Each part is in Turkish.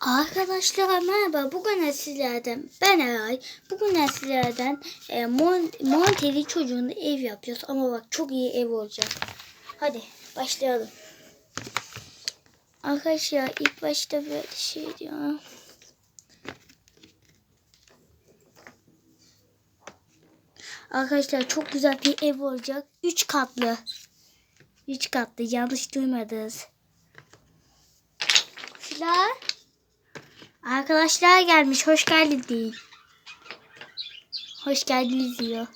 Arkadaşlar merhaba. Bugün sizlerden ben Eray. Bugün sizlerden e, Mon Monteli çocuğun ev yapıyoruz. Ama bak çok iyi ev olacak. Hadi başlayalım. Arkadaşlar ilk başta böyle şey diyor. Arkadaşlar çok güzel bir ev olacak. Üç katlı. Üç katlı. Yanlış duymadınız. Filar. Arkadaşlar gelmiş. Hoş geldin deyin. Hoş geldiniz diyor.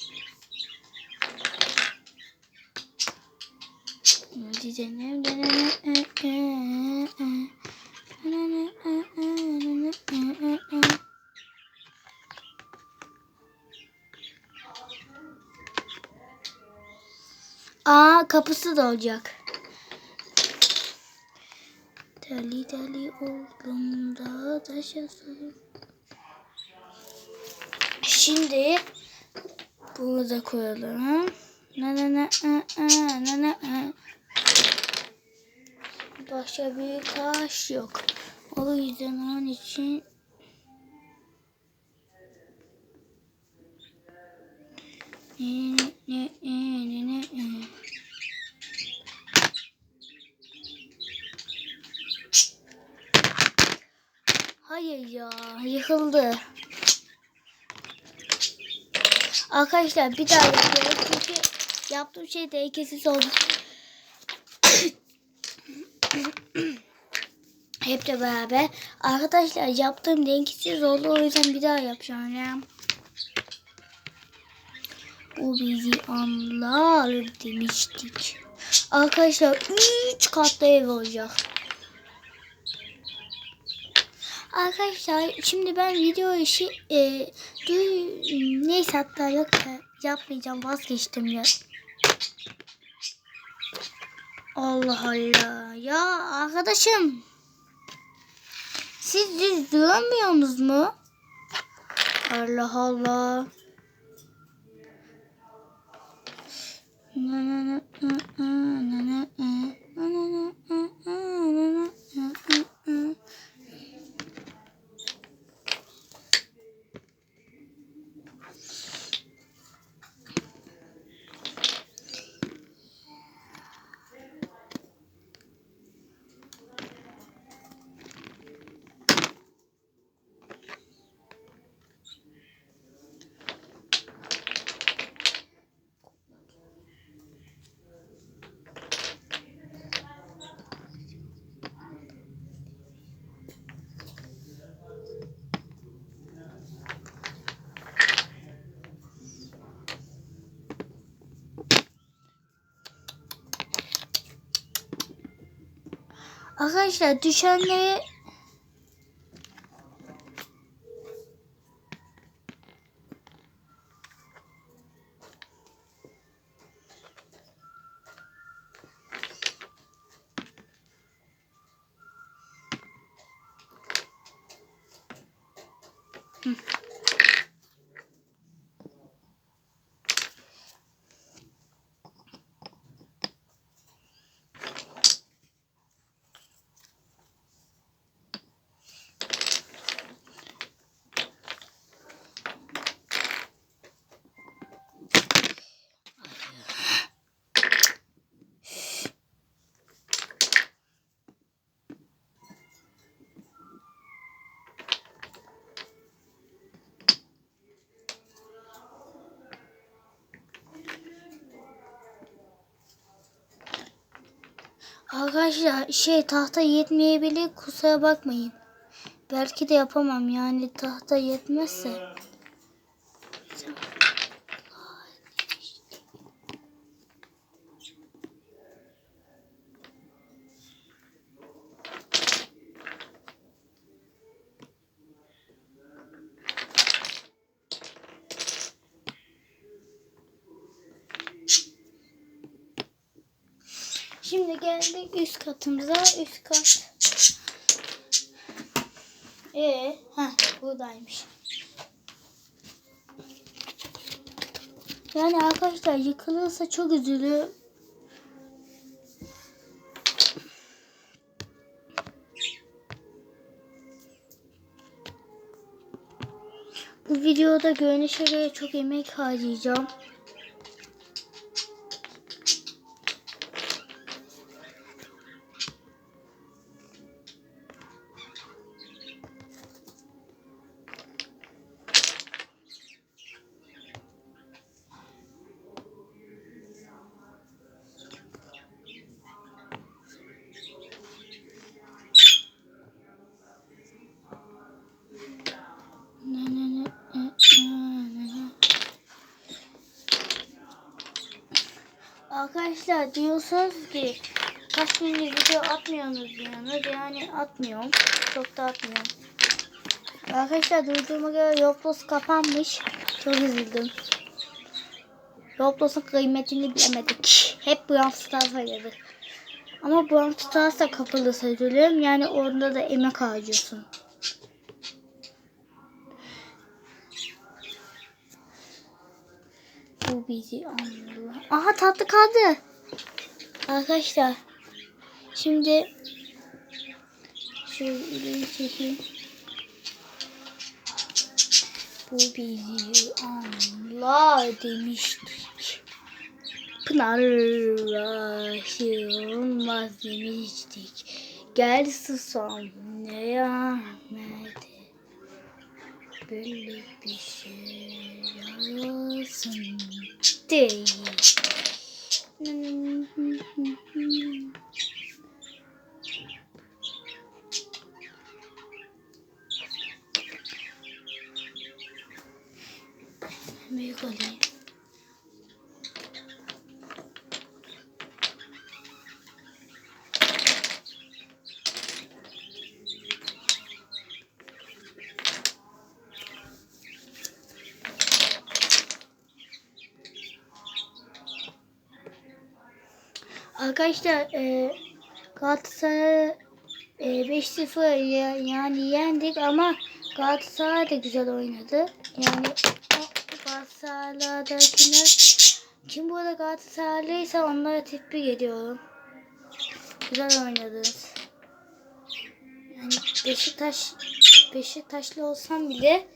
Aa kapısı da olacak. Deli deli oldum taşasın. Şimdi bunu da koyalım. Na na na na na na. Başka bir taş yok. O yüzden onun için ne ne ne ne ne ne Hayır ya yıkıldı. Arkadaşlar bir daha yapıyorum çünkü yaptığım şey dengesiz oldu. Hep de beraber. Arkadaşlar yaptığım dengesiz oldu o yüzden bir daha yapacağım ya. O bizi anlar demiştik. Arkadaşlar 3 katlı ev olacak. Arkadaşlar şimdi ben video işi e, duy, neyse hatta yok da yapmayacağım vazgeçtim ya. Allah Allah ya arkadaşım siz düz duramıyorsunuz mu? Allah Allah. Na na na na na na na na na na na na. Arkadaşlar düşenleri Arkadaşlar şey tahta yetmeyebilir kusura bakmayın. Belki de yapamam yani tahta yetmezse. Şimdi geldik üst katımıza. Üst kat. Ee, ha buradaymış. Yani arkadaşlar yıkılırsa çok üzülürüm. Bu videoda görünüşe göre çok emek harcayacağım. Arkadaşlar diyorsunuz ki kaç gündür video atmıyorsunuz diyorsunuz. Yani atmıyorum. Çok da atmıyorum. Arkadaşlar duyduğuma göre Roblox kapanmış. Çok üzüldüm. Roblox'un kıymetini bilemedik. Hep Brawl Stars oynadık. Ama Brawl Stars da kapalı sayılıyor. Yani orada da emek harcıyorsun. Bizi anlıyor. Aha tatlı kaldı. Arkadaşlar. Şimdi şöyle ileri çekeyim. Bu bizi anlar demiştik. Pınar aşılmaz demiştik. Gel susam ne yahmedi. Böyle bir şey yarasın değil. Arkadaşlar e, Galatasaray e, 5-0 ya- yani yendik ama Galatasaray da güzel oynadı. Yani Galatasaray'dakiler kim bu arada Galatasaraylıysa onlara tebrik ediyorum. Güzel oynadınız. Yani Beşiktaş Beşiktaşlı olsam bile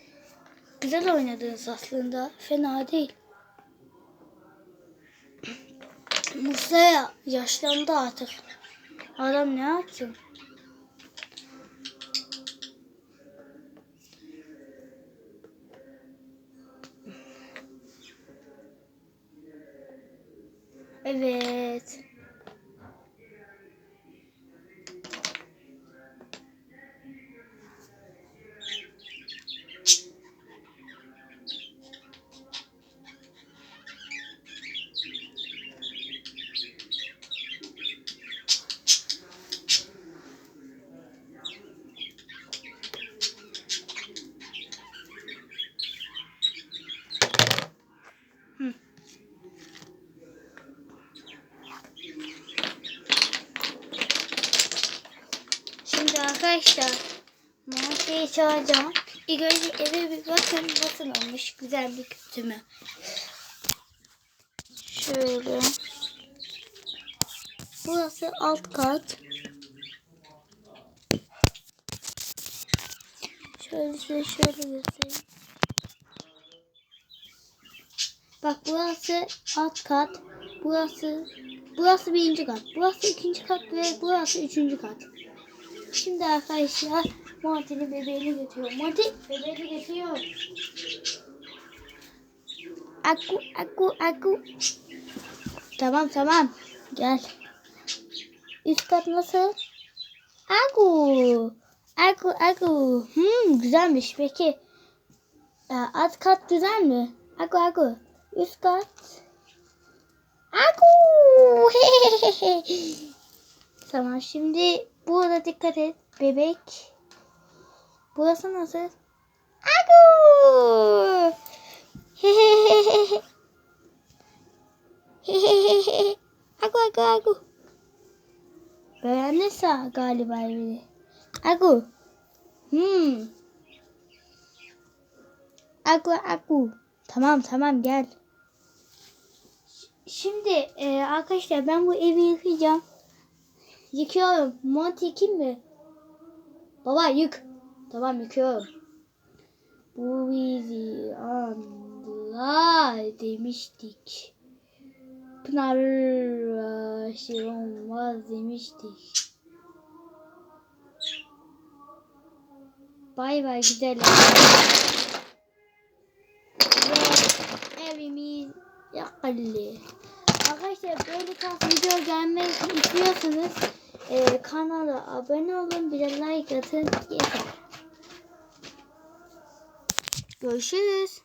güzel oynadınız aslında. Fena değil. Musa yaşlandı artık. Adam ne yapsın? Evet. Şimdi arkadaşlar Monte'yi çağıracağım. İlk önce eve bir bakın nasıl olmuş. Güzel bir kötü? Şöyle. Burası alt kat. Şöyle size şöyle göstereyim. Bak burası alt kat. Burası burası birinci kat. Burası ikinci kat ve burası üçüncü kat. Şimdi arkadaşlar Monty'nin bebeğini götürüyor. Monty bebeğini getiriyor. Aku aku aku. Tamam tamam. Gel. Üst kat nasıl? Aku. Aku aku. Hmm, güzelmiş peki. Aa, alt kat güzel mi? Aku aku. Üst kat. Aku. tamam şimdi burada dikkat et. Bebek. Burası nasıl? Aku aku aku. Beğendin sağ galiba evi. Aku. Hmm. Aku aku. Tamam tamam gel. Şimdi e, arkadaşlar ben bu evi yıkayacağım. Yıkıyorum. Monty kim mi? Baba yık. Tamam yıkıyorum. Bu bizi andılar demiştik. Pınar aşık olmaz demiştik. Bay bay güzeller. Ve evimiz yakıldı. Arkadaşlar böyle tarz video gelmeyi istiyorsanız e, kanala abone olun. Bir de like atın. Yeter. Görüşürüz.